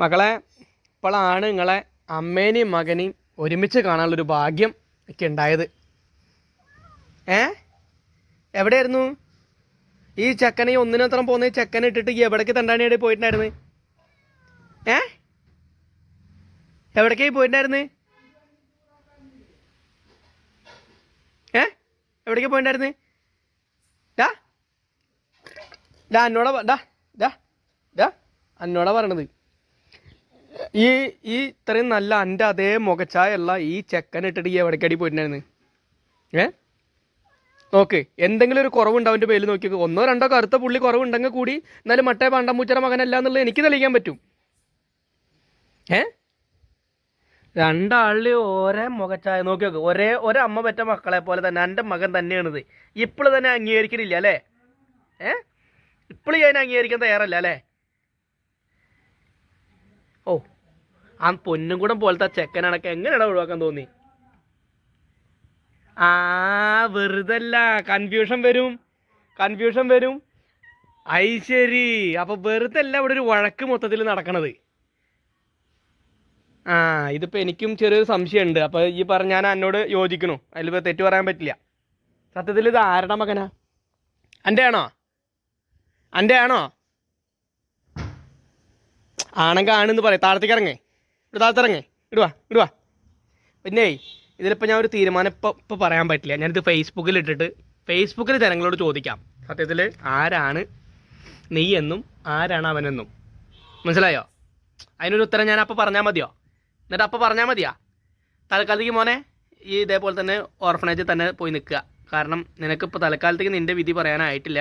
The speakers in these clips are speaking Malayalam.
മക്കളെ ഇപ്പോഴാണ് നിങ്ങളെ അമ്മേനെയും മകനെയും ഒരുമിച്ച് കാണാനുള്ളൊരു ഭാഗ്യം ഒക്കെ ഉണ്ടായത്. ഏ? എവിടെയായിരുന്നു? ഈ ചെക്കനെ ഒന്നിനത്രം പോകുന്ന ഈ ചെക്കനെ ഇട്ടിട്ട് ഈ എവിടേക്ക് തണ്ടാണിയുടെ പോയിട്ടുണ്ടായിരുന്നു? ഏ? എവിടേക്കായി പോയിട്ടുണ്ടായിരുന്നു? ഏ? എവിടേക്കാണ് പോയിട്ടുണ്ടായിരുന്നു ഡാ ഡാ എന്നോടാ ഡാ ഡാ ഡാ എന്നോടാ പറയണത്. ഈ ഈ ഇത്രയും നല്ല എന്റെ അതേ മുഖച്ചായുള്ള ഈ ചെക്കൻ ഇട്ടിട്ട് ഈ എവിടേക്കടി പോയിട്ടുണ്ടായിരുന്നു? ഏ? നോക്ക് എന്തെങ്കിലും ഒരു കുറവുണ്ടോ അവന്റെ പേരിൽ നോക്കി ഒന്നോ രണ്ടോ കറുത്ത പുള്ളി കുറവുണ്ടെങ്കിൽ കൂടി എന്നാലും മട്ടേ പാണ്ടമ്പൂച്ചയുടെ മകനല്ല എന്നുള്ളത് എനിക്ക് തെളിയിക്കാൻ പറ്റും. ഏ? രണ്ടാളിൽ ഒരേ മുഖച്ചായ നോക്കി നോക്ക്. ഒരേ ഒരമ്മ പറ്റ മക്കളെ പോലെ തന്നെ എന്റെ മകൻ തന്നെയാണിത്. ഇപ്പോൾ തന്നെ അംഗീകരിക്കണില്ല അല്ലേ? ഏ? ഇപ്പോഴും ഞാൻ അംഗീകരിക്കാൻ തയ്യാറല്ല അല്ലേ? ഓ ആ പൊന്നും കൂടം പോലത്തെ ആ ചെക്കനാണൊക്കെ എങ്ങനെയാണ് ഒഴിവാക്കാൻ തോന്നി? ആ വെറുതല്ല കൺഫ്യൂഷൻ വരും കൺഫ്യൂഷൻ വരും. ഐ ശരി അപ്പൊ വെറുതല്ല ഇവിടെ ഒരു വഴക്ക് മൊത്തത്തിൽ നടക്കണത്. ആ ഇതിപ്പോ എനിക്കും ചെറിയൊരു സംശയമുണ്ട്. അപ്പൊ ഈ പറഞ്ഞ ഞാൻ എന്നോട് യോജിക്കണു. അതിലിപ്പോ തെറ്റ് പറയാൻ പറ്റില്ല. സത്യത്തിൽ ഇത് ആരുടെ മകനാ? എന്റെ ആണോ എന്റെ ആണോ? ആണെങ്കിൽ ആണെന്ന് പറയാം. താഴത്തേക്ക് ഇറങ്ങേ. ഇവിടെ താഴത്തിറങ്ങേ ഇടുവാ ഇടുവാ. പിന്നെ ഇതിലിപ്പോൾ ഞാൻ ഒരു തീരുമാനം ഇപ്പോൾ ഇപ്പോൾ പറയാൻ പറ്റില്ല. ഞാനിത് ഫേസ്ബുക്കിൽ ഇട്ടിട്ട് ഫേസ്ബുക്കിൽ ജനങ്ങളോട് ചോദിക്കാം. സത്യത്തിൽ ആരാണ് നീ എന്നും ആരാണ് അവനെന്നും മനസ്സിലായോ? അതിനൊരു ഉത്തരം ഞാൻ അപ്പോൾ പറഞ്ഞാൽ മതിയോ? എന്നിട്ട് അപ്പോൾ പറഞ്ഞാൽ മതിയോ? തൽക്കാലത്തേക്ക് മോനെ ഈ ഇതേപോലെ തന്നെ ഓർഫനേജിൽ തന്നെ പോയി നിൽക്കുക. കാരണം നിനക്കിപ്പോൾ തൽക്കാലത്തേക്ക് നിന്റെ വിധി പറയാനായിട്ടില്ല.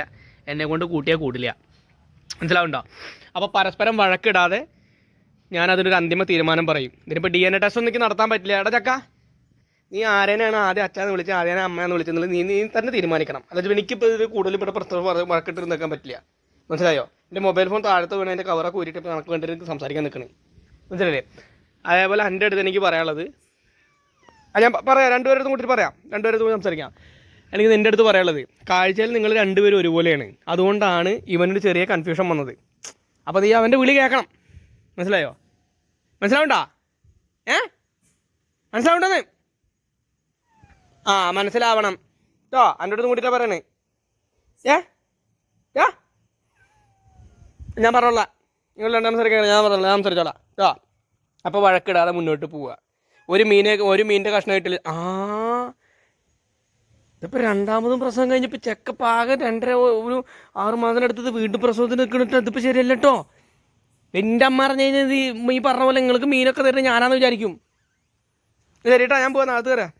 എന്നെ കൊണ്ട് കൂട്ടിയാൽ കൂടില്ല. മനസ്സിലാവുണ്ടോ? അപ്പോൾ പരസ്പരം വഴക്കിടാതെ ഞാൻ അതിനൊരു അന്തിമ തീരുമാനം പറയും. ഇതിനിപ്പോൾ ഡി എൻ എ ടെസ്റ്റ് ഒന്നും എനിക്ക് നടത്താൻ പറ്റില്ല. എടാ ചക്ക നീ ആരേനാണ് ആദ്യം അച്ഛനെ വിളിച്ചത് ആദ്യം അമ്മയെന്ന് വിളിച്ചെന്നുള്ളത് നീ നീ തന്നെ തീരുമാനിക്കണം. അതായത് എനിക്കിപ്പോൾ ഇത് കൂടുതൽ ഇവിടെ പ്രശ്നം വഴക്കിട്ട് നിൽക്കാൻ പറ്റില്ല. മനസ്സിലായോ? എന്റെ മൊബൈൽ ഫോൺ താഴത്ത് വീണ് എന്റെ കവറൊക്കെ ഊരിയിട്ട് ഇപ്പോൾ കണക്ക് വേണ്ടി എനിക്ക് സംസാരിക്കാൻ നിൽക്കണേ മനസ്സിലല്ലേ അതേപോലെ എന്റെ അടുത്ത് എനിക്ക് പറയാനുള്ളത് ഞാൻ പറയാം. രണ്ടുപേരും കൂട്ടിയിട്ട് പറയാം. രണ്ടുപേരും സംസാരിക്കാം. എനിക്ക് നിന്റെ അടുത്ത് പറയാനുള്ളത് കാഴ്ചയിൽ നിങ്ങൾ രണ്ടുപേരും ഒരുപോലെയാണ്. അതുകൊണ്ടാണ് ഇവനൊരു ചെറിയ കൺഫ്യൂഷൻ വന്നത്. അപ്പോൾ നീ അവന്റെ വിളി കേൾക്കണം. മനസ്സിലായോ? മനസ്സിലാവണ്ടാ? ഏ? മനസ്സിലാവണ്ടെന്ന്? ആ മനസ്സിലാവണം. കേട്ടോ എന്റെ അടുത്ത് കൂടി പറയണേ. ഏ? ഏ ഞാൻ പറഞ്ഞോളാം. നിങ്ങൾ രണ്ടാം സംസാരിക്കണം ഞാൻ പറഞ്ഞോളാം സംസാരിച്ചോളാം. കേട്ടോ അപ്പോൾ വഴക്കിടാതെ മുന്നോട്ട് പോവുക. ഒരു മീനെ ഒരു മീനിന്റെ കഷ്ണം കിട്ടില്ല ആ ഇതിപ്പോൾ രണ്ടാമതും പ്രസവം കഴിഞ്ഞപ്പോൾ ചെക്കപ്പ് ആകെ രണ്ടര ഒരു ആറ് എടുത്തത് വീണ്ടും പ്രസവത്തിന് നിൽക്കണിട്ട് ഇതിപ്പോൾ ശരിയല്ല എന്റെ അമ്മ പറഞ്ഞു കഴിഞ്ഞാൽ ഈ പറഞ്ഞ പോലെ നിങ്ങൾക്ക് മീനൊക്കെ തരുന്നത് ഞാനാന്ന് വിചാരിക്കും. ശരി കേട്ടോ ഞാൻ പോകാൻ അത് തരാം